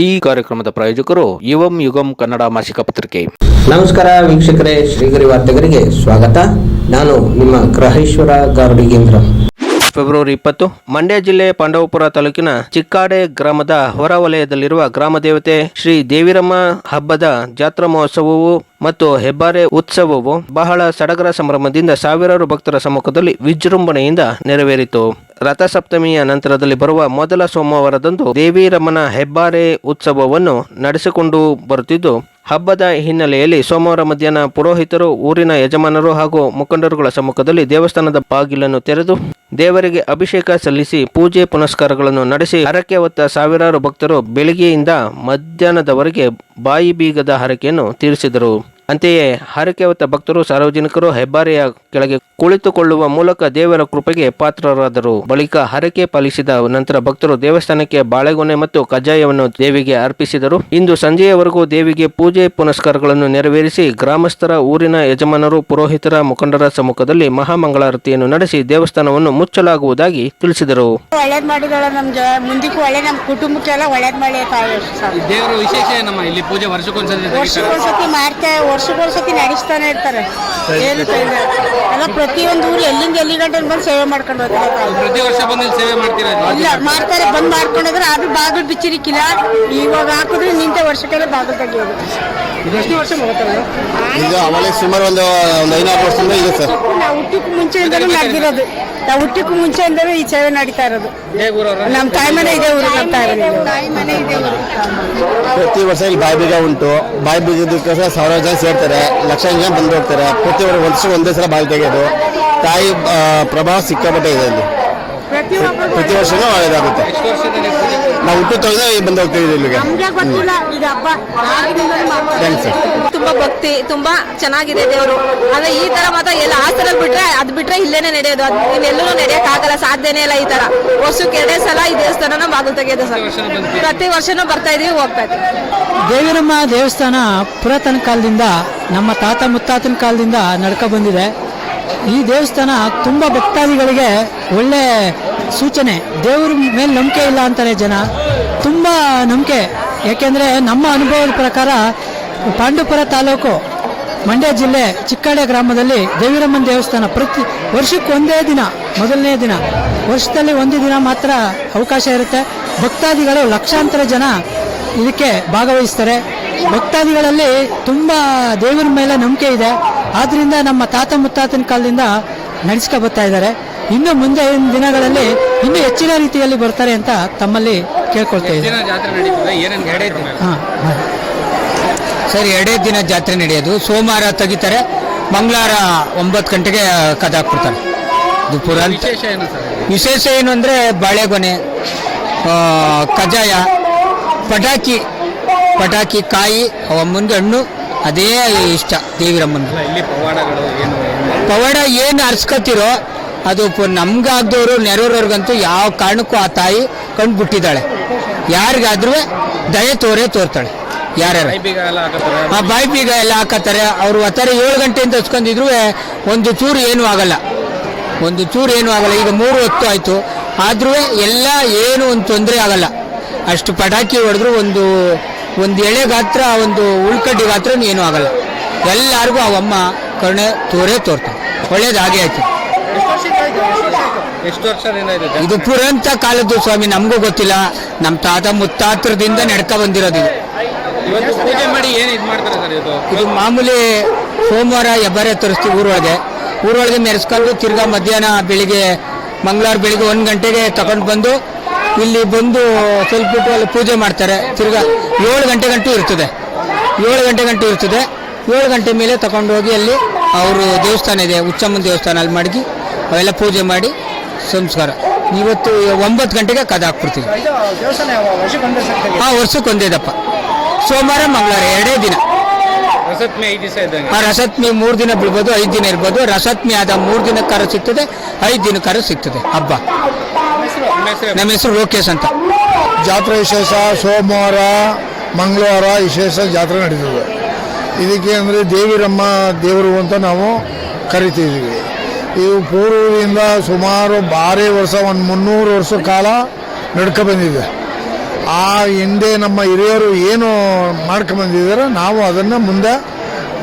ಈ ಕಾರ್ಯಕ್ರಮದ ಪ್ರಾಯೋಜಕರು ಯುವಂ ಯುಗಂ ಕನ್ನಡ ಮಾಸಿಕ ಪತ್ರಿಕೆ. ನಮಸ್ಕಾರ ವೀಕ್ಷಕರೇ ಶ್ರೀಗರಿ ವಾರ್ತೆಗರಿಗೆ ಸ್ವಾಗತ. ನಾನು ನಿಮ್ಮ ಗ್ರಹೇಶ್ವರ ಗಾರ್ಡಿಗೇಂದ್ರ ಫೆಬ್ರವರಿ ಇಪ್ಪತ್ತು ಮಂಡ್ಯ ಜಿಲ್ಲೆ ಪಾಂಡವಪುರ ತಾಲೂಕಿನ ಚಿಕ್ಕಾಡೆ ಗ್ರಾಮದ ಹೊರ ವಲಯದಲ್ಲಿರುವ ಗ್ರಾಮ ದೇವತೆ ಶ್ರೀ ದೇವಿರಮ್ಮ ಹಬ್ಬದ ಜಾತ್ರಾ ಮಹೋತ್ಸವವು ಮತ್ತು ಹೆಬ್ಬಾರೆ ಉತ್ಸವವು ಬಹಳ ಸಡಗರ ಸಂಭ್ರಮದಿಂದ ಸಾವಿರಾರು ಭಕ್ತರ ಸಮ್ಮುಖದಲ್ಲಿ ವಿಜೃಂಭಣೆಯಿಂದ ನೆರವೇರಿತು. ರಥಸಪ್ತಮಿಯ ನಂತರದಲ್ಲಿ ಬರುವ ಮೊದಲ ಸೋಮವಾರದಂದು ದೇವಿರಮ್ಮನ ಹೆಬ್ಬಾರೆ ಉತ್ಸವವನ್ನು ನಡೆಸಿಕೊಂಡು ಬರುತ್ತಿದ್ದು, ಹಬ್ಬದ ಹಿನ್ನೆಲೆಯಲ್ಲಿ ಸೋಮವಾರ ಮಧ್ಯಾಹ್ನ ಪುರೋಹಿತರು, ಊರಿನ ಯಜಮಾನರು ಹಾಗೂ ಮುಖಂಡರುಗಳ ಸಮ್ಮುಖದಲ್ಲಿ ದೇವಸ್ಥಾನದ ಬಾಗಿಲನ್ನು ತೆರೆದು ದೇವರಿಗೆ ಅಭಿಷೇಕ ಸಲ್ಲಿಸಿ ಪೂಜೆ ಪುನಸ್ಕಾರಗಳನ್ನು ನಡೆಸಿ ಹರಕೆ ಹೊತ್ತ ಸಾವಿರಾರು ಭಕ್ತರು ಬೆಳಿಗ್ಗೆಯಿಂದ ಮಧ್ಯಾಹ್ನದವರೆಗೆ ಬಾಯಿ ಬೀಗದ ಹರಕೆಯನ್ನು ತೀರಿಸಿದರು. ಅಂತೆಯೇ ಹರಕೆ ಹೊತ್ತ ಭಕ್ತರು ಸಾರ್ವಜನಿಕರು ಹೆಬ್ಬಾರೆಯ ಕೆಳಗೆ ಕುಳಿತುಕೊಳ್ಳುವ ಮೂಲಕ ದೇವರ ಕೃಪೆಗೆ ಪಾತ್ರರಾದರು. ಬಳಿಕ ಹರಕೆ ಪಾಲಿಸಿದ ನಂತರ ಭಕ್ತರು ದೇವಸ್ಥಾನಕ್ಕೆ ಬಾಳೆಗೊನೆ ಮತ್ತು ಕಜ್ಜಾಯವನ್ನು ದೇವಿಗೆ ಅರ್ಪಿಸಿದರು. ಇಂದು ಸಂಜೆಯವರೆಗೂ ದೇವಿಗೆ ಪೂಜೆ ಪುನಸ್ಕಾರಗಳನ್ನು ನೆರವೇರಿಸಿ ಗ್ರಾಮಸ್ಥರ ಊರಿನ ಯಜಮಾನರು ಪುರೋಹಿತರ ಮುಖಂಡರ ಸಮ್ಮುಖದಲ್ಲಿ ಮಹಾಮಂಗಳಾರತಿಯನ್ನು ನಡೆಸಿ ದೇವಸ್ಥಾನವನ್ನು ಮುಚ್ಚಲಾಗುವುದಾಗಿ ತಿಳಿಸಿದರು. ಒಳ್ಳೇದ್ ಮಾಡಿದಾಳ ನಮ್ ಮುಂದಕ್ಕೂ ಒಳ್ಳೆ ನಮ್ ಕುಟುಂಬಕ್ಕೆಲ್ಲ ಒಳ್ಳೇದ್ ಮಾಡಿ ತಾಯಿ. ಸ್ವಾಮಿ. ವಿಶೇಷ ಏನಮ್ಮ? ಇಲ್ಲಿ ಪೂಜೆ ವರ್ಷಕ್ಕೊಂದ್ಸತಿ ವರ್ಷಕ್ಕೊಂದ್ಸತಿ ಮಾಡ್ತಾ ವರ್ಷಕ್ಕೊಂದ್ಸತಿ ನಡೆಸ್ತಾನೆ ಇರ್ತಾರೆ. ಏನು ತೊಂದರೆ ಎಲ್ಲ ಪ್ರತಿಯೊಂದು ಊರು ಎಲ್ಲಿಂದ ಎಲ್ಲಿ ಗಂಟೆ ಬಂದು ಸೇವೆ ಮಾಡ್ಕೊಂಡು ಹೋಗ್ತಾರೆ. ತಾಯಿ. ಪ್ರತಿ ವರ್ಷ ಬಂದು ಇಲ್ಲಿ ಸೇವೆ ಮಾಡ್ತೀರಾ ಇಲ್ಲ ಮಾಡ್ತಾರೆ ಬಂದ್ ಮಾಡ್ಕೊಂಡೋದ್ರೆ ಅದು ಬಾಗಿಲು ಬಿಚ್ಚಿರಿಕ್ಕಿಲ್ಲ. ಇವಾಗ ಹಾಕಿದ್ರೆ ನಿಂತ ವರ್ಷಕ್ಕೆಲ್ಲ ಬಾಗಿಲು ತೆಗಿಯೋದು. ಎಷ್ಟು ವರ್ಷ ಇದು ಅವಳಿಗೆ ಸುಮಾರು ಒಂದು ಒಂದು ಐನಾರು ವರ್ಷದಿಂದ ಇದೆ ಸರ್. ನಾವು ಹುಟ್ಟಕ್ಕೂ ಮುಂಚೆಯಿಂದಲೂ ನಡೆದಿರೋದು ನಾವು ಹುಟ್ಟಕ್ಕೂ ಮುಂಚೆಯಿಂದಲೂ ಈ ಸೇವೆ ನಡೀತಾ ಇರೋದು. ನಮ್ಮ ತಾಯಿ ಮನೆ ಇದೆ ಊರು ನಮ್ಮ ತಾಯಿ ಮನೆ ಇದೆ ಪ್ರತಿ ವರ್ಷ ಇಲ್ಲಿ ಬಾಯಿ ಬೀಗ ಉಂಟು. ಬಾಯಿ ಬೀಗದಕ್ಕೋಸ್ಕರ ಸಾವಿರಾರು ಜನ ಸೇರ್ತಾರೆ. ಲಕ್ಷಾಂತರ ಜನ ಬಂದು ಹೋಗ್ತಾರೆ. ಪ್ರತಿ ವರ್ಷ ಒಂದೇ ಸಲ ಬಾಯಿ ತೆಗೆಯೋದು. ತಾಯಿ ಪ್ರಭಾವ ಸಿಕ್ಕಾಪಟ್ಟೆ ಇದೆ ಇಲ್ಲಿ. ಪ್ರತಿ ವರ್ಷನೂ ಒಳ್ಳೇದಾಗುತ್ತೆ. ನಾವು ಹುಟ್ಟು ತೊಳೆದ ಬಂದು ಹೋಗ್ತೀವಿ ಇಲ್ಲಿಗೆ. ಥ್ಯಾಂಕ್ಸ್ ತುಂಬಾ ಭಕ್ತಿ ತುಂಬಾ ಚೆನ್ನಾಗಿದೆ ದೇವರು. ಆದರೆ ಈ ತರ ಮಾತ್ರ ಎಲ್ಲ ಹಾಸನಲ್ಲಿ ಬಿಟ್ರೆ ಅದ್ ಬಿಟ್ರೆ ಇಲ್ಲೇನೆ ನಡೆಯೋದು. ಅದ್ ಇನ್ನೆಲ್ಲೂ ನಡೆಯಕ್ ಆಗಲ್ಲ ಸಾಧ್ಯನೇ ಇಲ್ಲ ಈ ತರ. ವರ್ಷಕ್ಕೆ ಎರಡೇ ಸಲ ಈ ದೇವಸ್ಥಾನನ ಬಾಗಿಲು ತೆಗೆಯೋದು ಸರ್. ಪ್ರತಿ ವರ್ಷನೂ ಬರ್ತಾ ಇದೀವಿ ಹೋಗ್ತಾ ಇದೀವಿ. ದೇವಿರಮ್ಮ ದೇವಸ್ಥಾನ ಪುರಾತನ ಕಾಲದಿಂದ ನಮ್ಮ ತಾತ ಮುತ್ತಾತನ ಕಾಲದಿಂದ ನಡ್ಕೊ ಬಂದಿದೆ. ಈ ದೇವಸ್ಥಾನ ತುಂಬ ಭಕ್ತಾದಿಗಳಿಗೆ ಒಳ್ಳೆ ಸೂಚನೆ. ದೇವ್ರ ಮೇಲೆ ನಂಬಿಕೆ ಇಲ್ಲ ಅಂತಾರೆ ಜನ. ತುಂಬ ನಂಬಿಕೆ. ಯಾಕೆಂದರೆ ನಮ್ಮ ಅನುಭವದ ಪ್ರಕಾರ ಪಾಂಡುಪುರ ತಾಲೂಕು ಮಂಡ್ಯ ಜಿಲ್ಲೆ ಚಿಕ್ಕಾಡೆ ಗ್ರಾಮದಲ್ಲಿ ದೇವಿರಮ್ಮನ ದೇವಸ್ಥಾನ ಪ್ರತಿ ವರ್ಷಕ್ಕೆ ಒಂದೇ ದಿನ, ಮೊದಲನೇ ದಿನ. ವರ್ಷದಲ್ಲಿ ಒಂದು ದಿನ ಮಾತ್ರ ಅವಕಾಶ ಇರುತ್ತೆ. ಭಕ್ತಾದಿಗಳು ಲಕ್ಷಾಂತರ ಜನ ಇದಕ್ಕೆ ಭಾಗವಹಿಸ್ತಾರೆ. ಭಕ್ತಾದಿಗಳಲ್ಲಿ ತುಂಬ ದೇವರ ಮೇಲೆ ನಂಬಿಕೆ ಇದೆ. ಆದ್ರಿಂದ ನಮ್ಮ ತಾತ ಮುತ್ತಾತನ ಕಾಲದಿಂದ ನಡೆಸ್ಕೊ ಬರ್ತಾ ಇದ್ದಾರೆ. ಇನ್ನು ಮುಂದೆ ದಿನಗಳಲ್ಲಿ ಇನ್ನೂ ಹೆಚ್ಚಿನ ರೀತಿಯಲ್ಲಿ ಬರ್ತಾರೆ ಅಂತ ತಮ್ಮಲ್ಲಿ ಕೇಳ್ಕೊಳ್ತಾ ದಿನ. ಹಾಂ ಸರ್ ಎರಡೇ ದಿನ ಜಾತ್ರೆ ನಡೆಯೋದು. ಸೋಮವಾರ ತೆಗಿತಾರೆ. ಮಂಗಳವಾರ ಒಂಬತ್ತು ಗಂಟೆಗೆ ಕದ ಹಾಕ್ಬಿಡ್ತಾರೆ. ವಿಶೇಷ ಏನು ಸರ್? ವಿಶೇಷ ಏನು ಅಂದರೆ ಬಾಳೆಗೊನೆ ಕಜಾಯ ಕಜ್ಜಾಯ ಪಟಾಕಿ. ಪಟಾಕಿ ಕಾಯಿ ಮುಂದೆ ಹಣ್ಣು ಅದೇ ಇಷ್ಟ ದೇವಿರಮ್ಮನ. ಅಲ್ಲ, ಇಲ್ಲಿ ಪವಾಡಗಳು ಏನು ಏನು? ಪವಾಡ ಏನು ಅರ್ಸ್ಕೊತಿರೋ ಅದು ನಮ್ಗಾಗ್ದವರು ನೆರವರವ್ರಿಗಂತೂ ಯಾವ ಕಾರಣಕ್ಕೂ ಆ ತಾಯಿ ಕಂಡು ಬಿಟ್ಟಿದ್ದಾಳೆ ಯಾರಿಗಾದ್ರೂ ದಯೆ ತೋರೇ ತೋರ್ತಾಳೆ. ಯಾರ್ಯಾರು? ಆ ಬಾಯಿ ಬೀಗ ಎಲ್ಲ ಹಾಕತ್ತಾರೆ. ಅವರು ಒತ್ತಾರೆ ಏಳು ಗಂಟೆಯಿಂದ ಹಚ್ಕೊಂಡಿದ್ರು ಒಂದು ಚೂರು ಏನೂ ಆಗಲ್ಲ. ಒಂದು ಚೂರು ಏನೂ ಆಗಲ್ಲ. ಈಗ ಮೂರು ಹೊತ್ತು ಆಯಿತು. ಆದ್ರೂ ಎಲ್ಲ ಏನು ಒಂದು ತೊಂದರೆ ಆಗಲ್ಲ. ಅಷ್ಟು ಪಟಾಕಿ ಹೊಡೆದ್ರು ಒಂದು ಒಂದು ಎಳೆ ಗಾತ್ರ ಒಂದು ಉಳ್ಕಡ್ಡಿ ಗಾತ್ರ ಏನೂ ಆಗಲ್ಲ. ಎಲ್ಲರಿಗೂ ಅವಮ್ಮ ಕರುಣೆ ತೋರೇ ತೋರ್ತಾರೆ ಒಳ್ಳೇದು ಹಾಗೆ ಆಯ್ತು. ಎಷ್ಟು ಇದೆ ಪುರಂತ ಕಾಲದ್ದು ಸ್ವಾಮಿ ನಮಗೂ ಗೊತ್ತಿಲ್ಲ. ನಮ್ಮ ತಾತ ಮುತ್ತಾತ್ರದಿಂದ ನಡ್ಕ ಬಂದಿರೋದು ಇದು. ಇವತ್ತು ಪೂಜೆ ಮಾಡಿ ಏನು ಇದು ಮಾಡ್ತಾರೆ ಸರ್ ಇದು? ಇದು ಮಾಮೂಲಿ ಸೋಮವಾರ ಹೆಬ್ಬಾರೆ ತರಿಸ್ತೀವಿ ಊರೊಳಗೆ. ಊರೊಳಗೆ ಮೆರೆಸ್ಕೊಂಡು ತಿರ್ಗಾ ಮಧ್ಯಾಹ್ನ ಬೆಳಿಗ್ಗೆ ಮಂಗಳವಾರ ಬೆಳಿಗ್ಗೆ ಒಂದು ಗಂಟೆಗೆ ತಗೊಂಡು ಬಂದು ಇಲ್ಲಿ ಬಂದು ಸ್ವಲ್ಪ ಬಿಟ್ಟು ಅಲ್ಲಿ ಪೂಜೆ ಮಾಡ್ತಾರೆ. ತಿರ್ಗಾ ಏಳು ಗಂಟೆ ಗಂಟೆ ಇರ್ತದೆ. ಏಳು ಗಂಟೆ ಗಂಟೆ ಇರ್ತದೆ. ಏಳು ಗಂಟೆ ಮೇಲೆ ತಗೊಂಡು ಹೋಗಿ ಅಲ್ಲಿ ಅವರು ದೇವಸ್ಥಾನ ಇದೆ ಉಚ್ಚಮ್ಮನ ದೇವಸ್ಥಾನ ಅಲ್ಲಿ ಮಡಗಿ ಅವೆಲ್ಲ ಪೂಜೆ ಮಾಡಿ ಸಂಸ್ಕಾರ. ಇವತ್ತು ಒಂಬತ್ತು ಗಂಟೆಗೆ ಕದ ಹಾಕ್ಬಿಡ್ತೀವಿ. ಹಾಂ ವರ್ಷಕ್ಕೊಂದೇದಪ್ಪ ಸೋಮವಾರ ಮಂಗಳವಾರ ಎರಡೇ ದಿನ. ರಸತ್ಮಿ ಮೂರು ದಿನ ಬೀಳ್ಬೋದು ಐದು ದಿನ ಇರ್ಬೋದು. ರಸತ್ಮಿ ಆದ ಮೂರು ದಿನಕ್ಕಾರ ಸಿಗ್ತದೆ ಐದು ದಿನಕ್ಕಾರ ಸಿಗ್ತದೆ. ಹಬ್ಬ. ನಿಮ್ಮ ಹೆಸರು ಲೋಕೇಶ್ ಅಂತ. ಜಾತ್ರೆ ವಿಶೇಷ ಸೋಮವಾರ ಮಂಗಳವಾರ ವಿಶೇಷ ಜಾತ್ರೆ ನಡೀತದೆ. ಇದಕ್ಕೆ ಅಂದರೆ ದೇವಿರಮ್ಮ ದೇವರು ಅಂತ ನಾವು ಕರಿತಿದ್ದೀವಿ. ಇವು ಪೂರ್ವದಿಂದ ಸುಮಾರು ಭಾರಿ ವರ್ಷ ಒಂದು ಮುನ್ನೂರು ವರ್ಷ ಕಾಲ ನಡ್ಕೊ ಬಂದಿದೆ. ಆ ಹಿಂದೆ ನಮ್ಮ ಹಿರಿಯರು ಏನು ಮಾಡ್ಕೊಂಬಂದಿದ್ದಾರೆ ನಾವು ಅದನ್ನು ಮುಂದೆ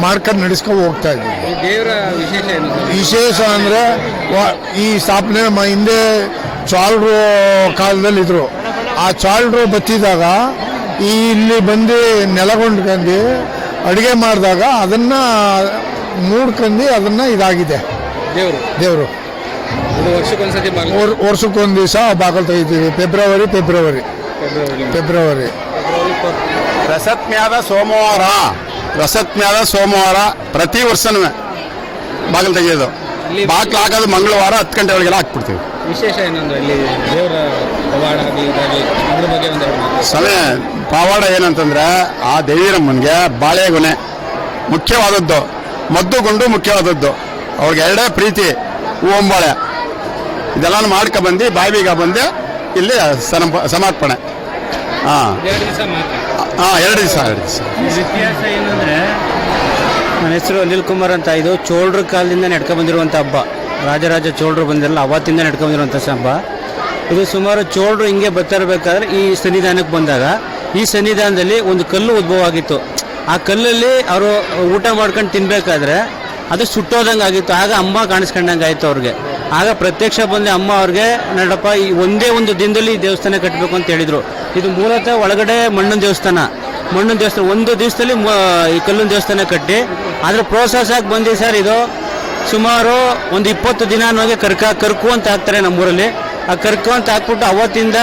ಮಾಡ್ಕೊಂಡು ನಡೆಸ್ಕೊಂಡು ಹೋಗ್ತಾ ಇದ್ದೀವಿ. ಈ ದೇವರ ವಿಶೇಷ ಏನು ಸರ್? ವಿಶೇಷ ಅಂದರೆ ಈ ಸ್ಥಾಪನೆ ನಮ್ಮ ಹಿಂದೆ ಚಾಲ್ರು ಕಾಲದಲ್ಲಿ ಇದ್ರು ಆ ಚಾಲ್ರು ಬತ್ತಿದಾಗ ಈ ಇಲ್ಲಿ ಬಂದು ನೆಲಗೊಂಡ್ಕಂಡು ಅಡುಗೆ ಮಾಡಿದಾಗ ಅದನ್ನು ನೋಡ್ಕೊಂಡು ಅದನ್ನು ಇದಾಗಿದೆ. ದೇವರು? ದೇವರು. ಒಂದು ವರ್ಷಕ್ಕೊಂದ್ಸತಿ ಬಾಗಿಲು? ವರ್- ವರ್ಷಕ್ಕೊಂದು ದಿವಸ ಬಾಗಿಲು ತೆಗಿತೀವಿ. February February. ಫೆಬ್ರವರಿ. ಫೆಬ್ರವರಿ. ರಸತ್ಮ್ಯಾದ ಸೋಮವಾರ. ರಸತ್ಮ್ಯಾದ ಸೋಮವಾರ ಪ್ರತಿ ವರ್ಷನೂ ಬಾಗಿಲು ತೆಗೆಯೋದು. ಬಾಗಿಲು ಹಾಕೋದು ಮಂಗಳವಾರ ಹತ್ತು ಗಂಟೆ ಒಳಗೆಲ್ಲ ಹಾಕ್ಬಿಡ್ತೀವಿ. ವಿಶೇಷ ಏನಂದ್ರೆ ಇಲ್ಲಿ ದೇವರ ಪವಾಡ ಆಗಲಿ ಇದಾಗಲಿ ಅದ್ರ ಬಗ್ಗೆ ಸಮಯ ಪವಾಡ ಏನಂತಂದ್ರೆ ಆ ದೇವಿರಮ್ಮನಿಗೆ ಬಾಳೆಗೊನೆ ಮುಖ್ಯವಾದದ್ದು. ಮದ್ದು ಗುಂಡು ಮುಖ್ಯವಾದದ್ದು. ಅವ್ರಿಗೆ ಎರಡೇ ಪ್ರೀತಿ ಹೂವಂಬಾಳೆ ಇದೆಲ್ಲ ಮಾಡ್ಕೊ ಬಂದು ಬಂದು ಇಲ್ಲಿ ಸಮರ್ಪಣೆ. ಹಾಂ. ಹಾಂ, ಎರಡು ದಿವಸ ಎರಡು ದಿವಸ. ಇತಿಹಾಸ ಏನಂದ್ರೆ, ನನ್ನ ಹೆಸರು ಅನಿಲ್ ಕುಮಾರ್ ಅಂತ, ಇದು ಚೋಳರ ಕಾಲದಿಂದ ನಡ್ಕೊ ಬಂದಿರುವಂಥ ಹಬ್ಬ. ರಾಜರಾಜ ಚೋಳರು ಬಂದಿರಲ್ಲ, ಅವತ್ತಿಂದ ನಡ್ಕೊ ಬಂದಿರುವಂಥ ಹಬ್ಬ. ಇದು ಸುಮಾರು ಚೋಳರು ಹಿಂಗೆ ಬರ್ತಿರ್ಬೇಕಾದ್ರೆ ಈ ಸನ್ನಿಧಾನಕ್ಕೆ ಬಂದಾಗ, ಈ ಸನ್ನಿಧಾನದಲ್ಲಿ ಒಂದು ಕಲ್ಲು ಉದ್ಭವ ಆಗಿತ್ತು. ಆ ಕಲ್ಲಲ್ಲಿ ಅವರು ಊಟ ಮಾಡ್ಕೊಂಡು ತಿನ್ಬೇಕಾದ್ರೆ, ಅದು ಸುಟ್ಟೋದಂಗೆ ಆಗಿತ್ತು. ಆಗ ಅಮ್ಮ ಕಾಣಿಸ್ಕೊಂಡಂಗೆ ಆಯಿತು ಅವ್ರಿಗೆ. ಆಗ ಪ್ರತ್ಯಕ್ಷ ಬಂದು ಅಮ್ಮ ಅವ್ರಿಗೆ, ನಡಪ್ಪ, ಈ ಒಂದೇ ಒಂದು ದಿನದಲ್ಲಿ ದೇವಸ್ಥಾನ ಕಟ್ಟಬೇಕು ಅಂತ ಹೇಳಿದ್ರು. ಇದು ಮೂಲತಃ ಒಳಗಡೆ ಮಣ್ಣಿನ ದೇವಸ್ಥಾನ. ಮಣ್ಣಿನ ದೇವಸ್ಥಾನ, ಒಂದು ದಿವಸದಲ್ಲಿ ಈ ಕಲ್ಲಿನ ದೇವಸ್ಥಾನ ಕಟ್ಟಿ ಅದ್ರ ಪ್ರೋಸೆಸ್ ಆಗಿ ಬಂದಿದೆ ಸರ್ ಇದು. ಸುಮಾರು ಒಂದು ಇಪ್ಪತ್ತು ದಿನ ಅನ್ನೋಗೆ ಕರ್ಕ ಕರ್ಕು ಅಂತ ಹಾಕ್ತಾರೆ ನಮ್ಮೂರಲ್ಲಿ. ಆ ಕರ್ಕು ಅಂತ ಹಾಕ್ಬಿಟ್ಟು ಅವತ್ತಿಂದ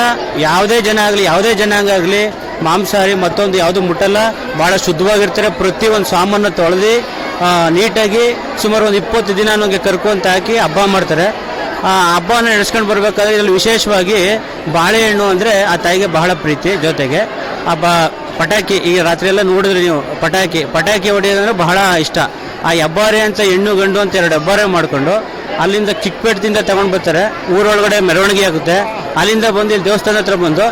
ಯಾವುದೇ ಜನ ಆಗಲಿ, ಯಾವುದೇ ಜನಾಂಗ ಆಗಲಿ, ಮಾಂಸಾಹಾರಿ ಮತ್ತೊಂದು ಯಾವುದು ಮುಟ್ಟಲ್ಲ. ಭಾಳ ಶುದ್ಧವಾಗಿರ್ತಾರೆ. ಪ್ರತಿ ಒಂದು ಸಾಮಾನು ತೊಳೆದು ನೀಟಾಗಿ ಸುಮಾರು ಒಂದು ಇಪ್ಪತ್ತು ದಿನ ಅನ್ನೋಗೆ ಕರ್ಕು ಅಂತ ಹಾಕಿ ಹಬ್ಬ ಮಾಡ್ತಾರೆ. ಹಬ್ಬನ ನಡೆಸ್ಕೊಂಡು ಬರಬೇಕಾದ್ರೆ ಇದರಲ್ಲಿ ವಿಶೇಷವಾಗಿ ಬಾಳೆಹಣ್ಣು ಅಂದರೆ ಆ ತಾಯಿಗೆ ಬಹಳ ಪ್ರೀತಿ ಜೊತೆಗೆ. ಹಬ್ಬ ಪಟಾಕಿ ಈ ರಾತ್ರಿಯೆಲ್ಲ ನೋಡಿದ್ರೆ ನೀವು ಪಟಾಕಿ ಪಟಾಕಿ ಹೊಡೆಯೋದಂದ್ರೆ ಬಹಳ ಇಷ್ಟ. ಆ ಹೆಬ್ಬಾರೆ ಅಂತ ಹೆಣ್ಣು ಗಂಡು ಅಂತ ಎರಡು ಹೆಬ್ಬಾರೆ ಮಾಡಿಕೊಂಡು ಅಲ್ಲಿಂದ ಚಿಕ್ಕಪೇಟದಿಂದ ತಗೊಂಡು ಬರ್ತಾರೆ. ಊರೊಳಗಡೆ ಮೆರವಣಿಗೆ ಆಗುತ್ತೆ. ಅಲ್ಲಿಂದ ಬಂದು ಇಲ್ಲಿ ದೇವಸ್ಥಾನ ಹತ್ರ ಬಂದು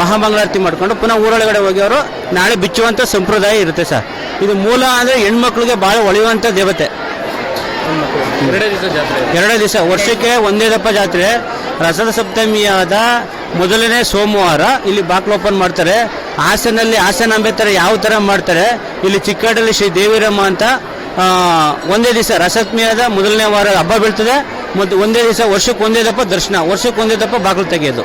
ಮಹಾಮಂಗಳಾರತಿ ಮಾಡಿಕೊಂಡು ಪುನಃ ಊರೊಳಗಡೆ ಹೋಗಿ ಅವರು ನಾಳೆ ಬಿಚ್ಚುವಂಥ ಸಂಪ್ರದಾಯ ಇರುತ್ತೆ ಸರ್. ಇದು ಮೂಲ ಅಂದರೆ ಹೆಣ್ಮಕ್ಳಿಗೆ ಭಾಳ ಒಳೆಯುವಂಥ ದೇವತೆ. ಎರಡೇ ದಿವಸ ವರ್ಷಕ್ಕೆ ಒಂದೇ ದಪ್ಪ ಜಾತ್ರೆ. ರಸದ ಸಪ್ತಮಿಯಾದ ಮೊದಲನೇ ಸೋಮವಾರ ಇಲ್ಲಿ ಬಾಕ್ಲು ಓಪನ್ ಮಾಡ್ತಾರೆ. ಹಾಸನಲ್ಲಿ ಹಾಸನ ಥರ ಯಾವ ಥರ ಮಾಡ್ತಾರೆ? ಇಲ್ಲಿ ಚಿಕ್ಕಾಡಲ್ಲಿ ಶ್ರೀ ದೇವಿರಮ್ಮ ಅಂತ ಒಂದೇ ದಿವಸ ರಸತ್ಮಿಯಾದ ಮೊದಲನೇ ವಾರ ಹಬ್ಬ ಬೀಳ್ತದೆ. ಮತ್ತು ಒಂದೇ ದಿವಸ ವರ್ಷಕ್ಕೆ ಒಂದೇ ದಪ್ಪ ದರ್ಶನ, ವರ್ಷಕ್ಕೆ ಒಂದೇ ದಪ್ಪ ಬಾಗಿಲು ತೆಗೆಯೋದು.